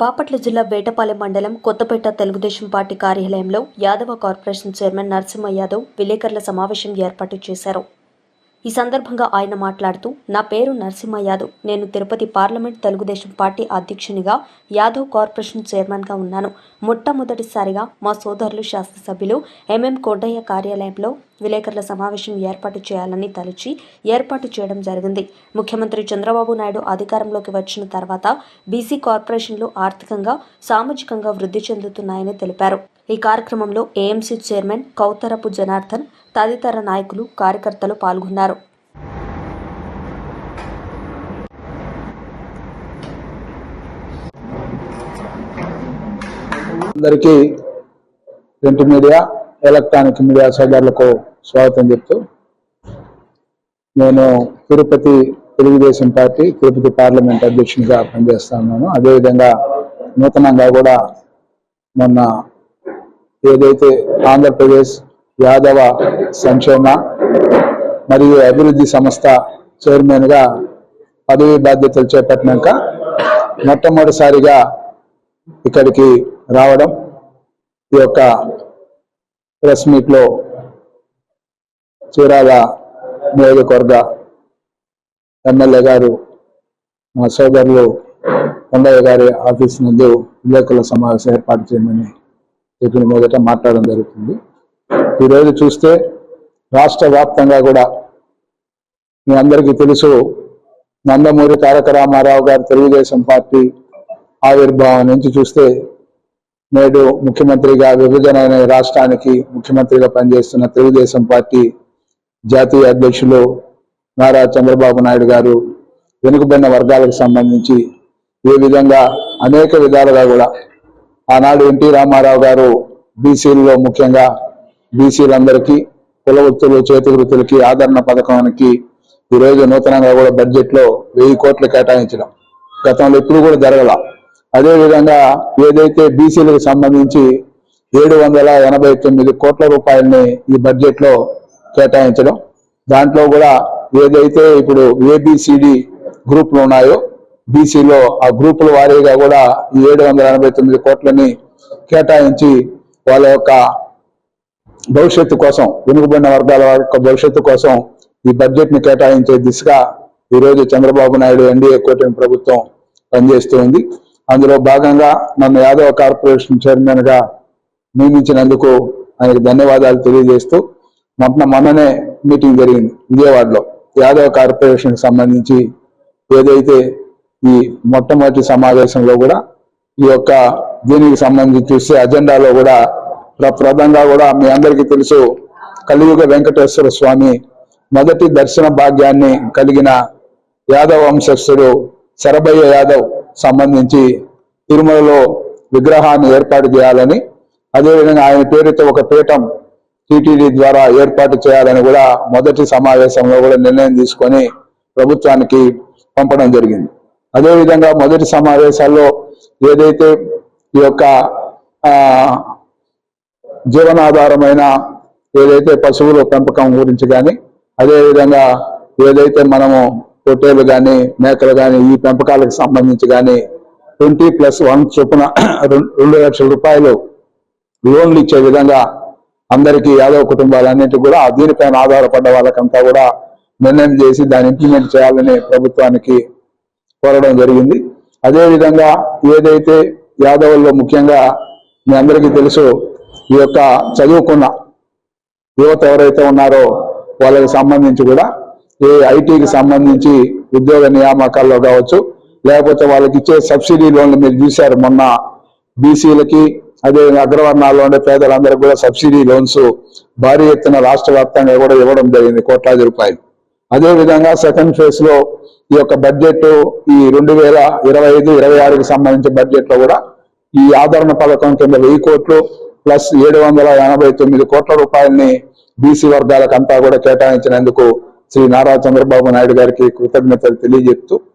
బాపట్ల జిల్లా వేటపాలెం మండలం కొత్తపేట తెలుగుదేశం పార్టీ కార్యాలయంలో యాదవ కార్పొరేషన్ చైర్మన్ నరసింహ యాదవ్ విలేకరుల సమావేశం ఏర్పాటు చేశారు. ఈ సందర్భంగా ఆయన మాట్లాడుతూ నా పేరు నరసింహ యాదవ్. నేను తిరుపతి పార్లమెంట్ తెలుగుదేశం పార్టీ అధ్యక్షునిగా యాదవ్ కార్పొరేషన్ చైర్మన్గా ఉన్నాను. మొట్టమొదటిసారిగా మా సోదరులు శాసనసభ్యులు ఎంఎం కొండయ్య కార్యాలయంలో విలేకరుల సమావేశం ఏర్పాటు చేయాలని తలచి ఏర్పాటు చేయడం జరిగింది. ముఖ్యమంత్రి చంద్రబాబు నాయుడు అధికారంలోకి వచ్చిన తర్వాత బీసీ కార్పొరేషన్లు ఆర్థికంగా సామాజికంగా వృద్ధి చెందుతున్నాయని తెలిపారు. ఈ కార్యక్రమంలో ఏఎంసీ చైర్మన్ కౌతరపు జనార్దన్ తదితర నాయకులు కార్యకర్తలు పాల్గొన్నారు. అందరికీ ప్రింట్ మీడియా ఎలక్ట్రానిక్ మీడియా సోదరులకు స్వాగతం చెప్తూ నేను తిరుపతి తెలుగుదేశం పార్టీ తిరుపతి పార్లమెంట్ అధ్యక్షునిగా పనిచేస్తా ఉన్నాను. అదేవిధంగా నూతనంగా కూడా మొన్న ఏదైతే ఆంధ్రప్రదేశ్ యాదవ సంక్షేమ మరియు అభివృద్ధి సంస్థ చైర్మన్గా పదవి బాధ్యతలు చేపట్టినాక మొట్టమొదటిసారిగా ఇక్కడికి రావడం ఈ యొక్క ప్రెస్ మీట్లో చీరాల నియోజకవర్గ ఎమ్మెల్యే గారు మా సోదరులు కొండయ్య గారి ఆఫీస్ నందు విలేకరుల సమావేశం ఏర్పాటు చేయమని చెప్పిన మొదట మాట్లాడడం జరుగుతుంది. ఈరోజు చూస్తే రాష్ట్ర వ్యాప్తంగా కూడా మీ అందరికీ తెలుసు నందమూరి తారక రామారావు గారు తెలుగుదేశం పార్టీ ఆవిర్భావం నుంచి చూస్తే నేడు ముఖ్యమంత్రిగా విభజన అయిన రాష్ట్రానికి ముఖ్యమంత్రిగా పనిచేస్తున్న తెలుగుదేశం పార్టీ జాతీయ అధ్యక్షులు నారా చంద్రబాబు నాయుడు గారు వెనుకబడిన వర్గాలకు సంబంధించి ఏ విధంగా అనేక విధాలుగా కూడా ఆనాడు ఎన్టీ రామారావు గారు బీసీలలో ముఖ్యంగా బీసీలందరికీ కుల వృత్తులు చేతి వృత్తులకి ఆదరణ పథకానికి ఈరోజు నూతనంగా కూడా బడ్జెట్లో వెయ్యి కోట్లు కేటాయించడం గతంలో ఎప్పుడు కూడా జరగల. అదేవిధంగా ఏదైతే బీసీలకు సంబంధించి ఏడు వందల ఎనభై తొమ్మిది కోట్ల రూపాయలని ఈ బడ్జెట్లో కేటాయించడం. దాంట్లో కూడా ఏదైతే ఇప్పుడు ఏబిసిడి గ్రూపులు ఉన్నాయో బీసీలో ఆ గ్రూపుల వారీగా కూడా ఈ ఏడు వందల ఎనభై తొమ్మిది కోట్లని కేటాయించి వాళ్ళ యొక్క భవిష్యత్తు కోసం వెనుకబడిన వర్గాల వారి యొక్క భవిష్యత్తు కోసం ఈ బడ్జెట్ని కేటాయించే దిశగా ఈరోజు చంద్రబాబు నాయుడు ఎన్డీఏ కూటమి ప్రభుత్వం పనిచేస్తూ ఉంది అందులో భాగంగా నన్ను యాదవ కార్పొరేషన్ చైర్మన్గా నియమించినందుకు ఆయనకు ధన్యవాదాలు తెలియజేస్తూ మొన్న మొన్ననే మీటింగ్ జరిగింది విజయవాడలో. యాదవ్ కార్పొరేషన్ సంబంధించి ఏదైతే ఈ మొట్టమొదటి సమావేశంలో కూడా ఈ యొక్క దీనికి సంబంధించి చూస్తే అజెండాలో కూడా ప్రప్రదంగా కూడా మీ అందరికీ తెలుసు కలియుగ వెంకటేశ్వర స్వామి మొదటి దర్శన భాగ్యాన్ని కలిగిన యాదవ్ వంశస్థుడు శరభయ్య యాదవ్ సంబంధించి తిరుమలలో విగ్రహాన్ని ఏర్పాటు చేయాలని అదేవిధంగా ఆయన పేరుతో ఒక పీఠం టిటిడి ద్వారా ఏర్పాటు చేయాలని కూడా మొదటి సమావేశంలో కూడా నిర్ణయం తీసుకొని ప్రభుత్వానికి పంపడం జరిగింది. అదేవిధంగా మొదటి సమావేశాల్లో ఏదైతే ఈ యొక్క జీవనాధారమైన ఏదైతే పశువుల పెంపకం గురించి కానీ అదేవిధంగా ఏదైతే మనము పొట్టేలు కానీ మేకలు కానీ ఈ పెంపకాలకు సంబంధించి కానీ ట్వంటీ ప్లస్ వన్ చొప్పున రెండు లక్షల రూపాయలు లోన్లు ఇచ్చే విధంగా అందరికీ యాదవ కుటుంబాలన్నిటి కూడా దీనిపైన ఆధారపడ్డ వాళ్ళకంతా కూడా నిర్ణయం చేసి దాన్ని ఇంప్లిమెంట్ చేయాలని ప్రభుత్వానికి కోరడం జరిగింది. అదేవిధంగా ఏదైతే యాదవుల్లో ముఖ్యంగా మీ అందరికీ తెలుసు ఈ యొక్క చదువుకున్న యువత ఎవరైతే ఉన్నారో వాళ్ళకి సంబంధించి కూడా ఏ ఐటీకి సంబంధించి ఉద్యోగ నియామకాల్లో కావచ్చు లేకపోతే వాళ్ళకి ఇచ్చే సబ్సిడీ లోన్లు మీరు చూశారు మొన్న బీసీలకి అదే అగ్రవర్ణాల్లో ఉండే పేదలందరికీ కూడా సబ్సిడీ లోన్స్ భారీ ఎత్తున రాష్ట్ర వ్యాప్తంగా కూడా ఇవ్వడం జరిగింది కోట్లాది రూపాయలు. అదే విధంగా సెకండ్ ఫేజ్లో ఈ యొక్క బడ్జెట్ ఈ రెండు వేల ఇరవై ఐదు ఇరవై ఆరుకి సంబంధించిన బడ్జెట్లో కూడా ఈ ఆదరణ పథకం కింద వెయ్యి కోట్లు ప్లస్ ఏడు వందల ఎనభై తొమ్మిది కోట్ల రూపాయలని బీసీ వర్గాలకు అంతా కూడా కేటాయించినందుకు శ్రీ నారా చంద్రబాబు నాయుడు గారికి కృతజ్ఞతలు తెలియజేస్తూ